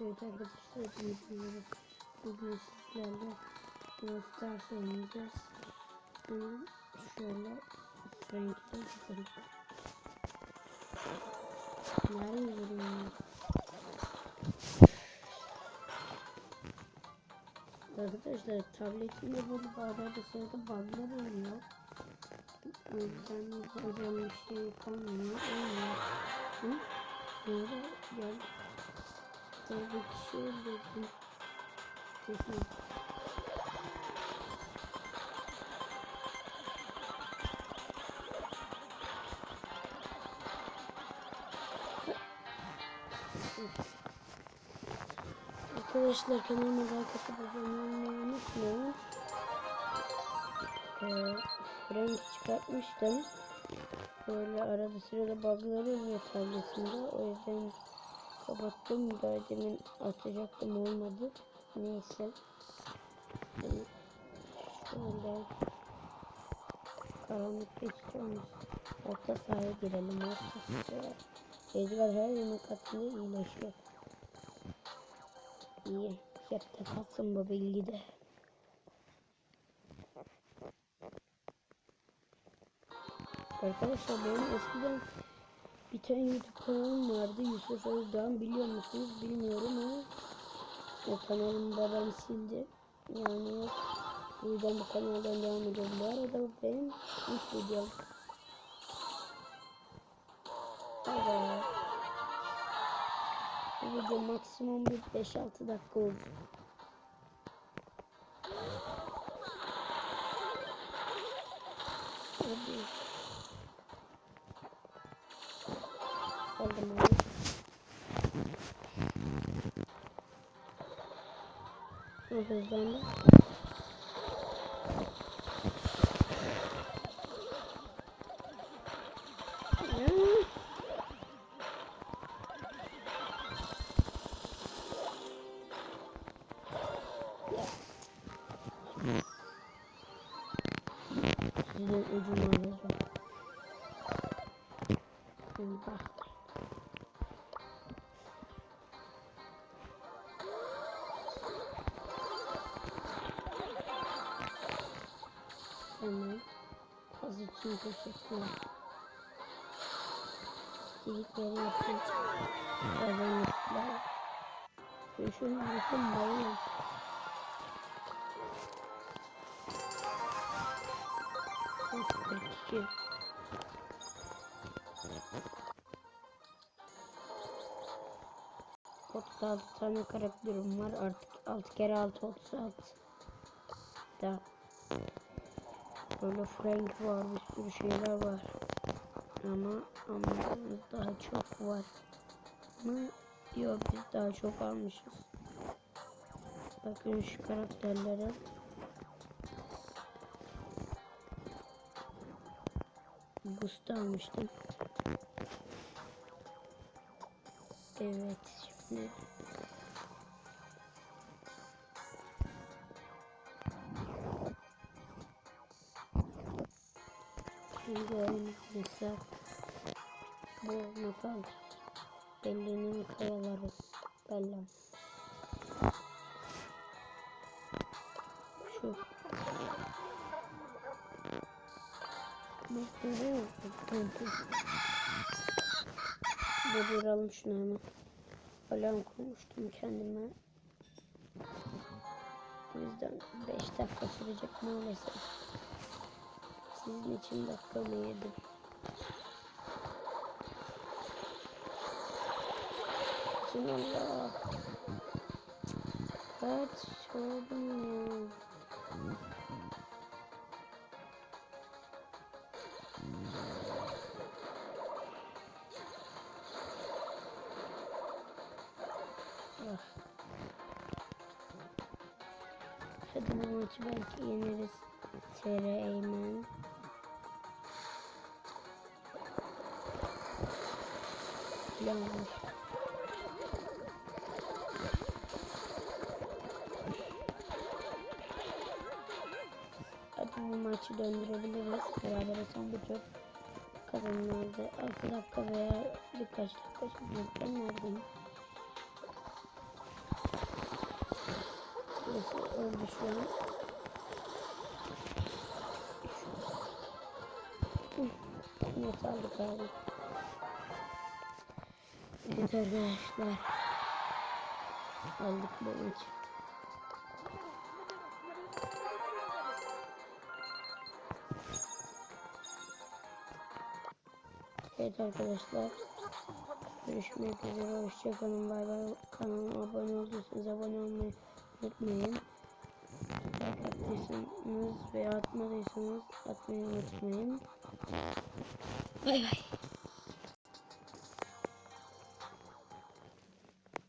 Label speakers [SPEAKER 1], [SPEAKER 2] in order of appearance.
[SPEAKER 1] Evet arkadaşlar videoları bugün sizlerle Brawl oynayacağız. Şöyle Frank'e gidelim. Nereye gidiyorum Arkadaşlar tabletimde böyle bazı sırada bug'lar oluyor. O yüzden bir şey yapamıyor. Hı? Böyle gel. Bir şey öldürdüm. Kesin. Arkadaşlar kanalıma like atıp abone olmayı unutmayın. Ee, renk çıkartmıştım. Böyle arada sırada bug'ları oluyor tabletimde. O yüzden kapattım. Daha demin açacaktım olmadı. Neyse. Şöyle karanlıkta istiyoruz. Orta sahaya girelim. Orta sahaya. Edgar her yemek katında iyileşiyor. İyi. Cepte kalsın bu bilgi de. Arkadaşlar benim eskiden bir tane YouTube kanalım vardı. Yusuf Özdoğan biliyor musunuz bilmiyorum ama o kanalımı babam sildi. Yani yüzden bu kanaldan devam ediyorum. Bu arada benim ilk videom. Bu video maksimum bir 5-6 dakika oldu. Hadi. Aldım onu. Hızlandı. Sizin ucunu alacağım. Bak. İçin teşekkürler. İstedikleri yapın. Kazanmışlar. Şunu bakın bayılın. Kırk Otuz altı tane karakterim var artık 6 kere 6 36 da böyle Frank var bir sürü şeyler var. Ama ama daha çok var ama yok biz daha çok almışız. Bakın şu karakterlere. Boost almıştım. Evet şimdi Mesela bu metal Belli'nin kayaları Bellem Şu Durduralım şunu hemen. Alarm koymuştum kendime. O yüzden 5 dakika sürecek maalesef sizin için dakikamı yedim. Kim Allah? Kaç oldum ya. Ah. Hadi bu maçı belki yeneriz. TR Eymen. Var. Hadi bu maçı döndürebiliriz. Beraber son bir tur kazanırdı. 6 dakika veya birkaç dakika. Ben neredeyim? Burası öldü şu an. Hı, Ne sağlık abi. Evet arkadaşlar. Aldık maçı. Evet arkadaşlar. Görüşmek üzere. Hoşçakalın. Bay bay. Kanalıma abone olduysanız abone olmayı unutmayın. Like attıysanız veya atmadıysanız atmayı unutmayın. Bay bay.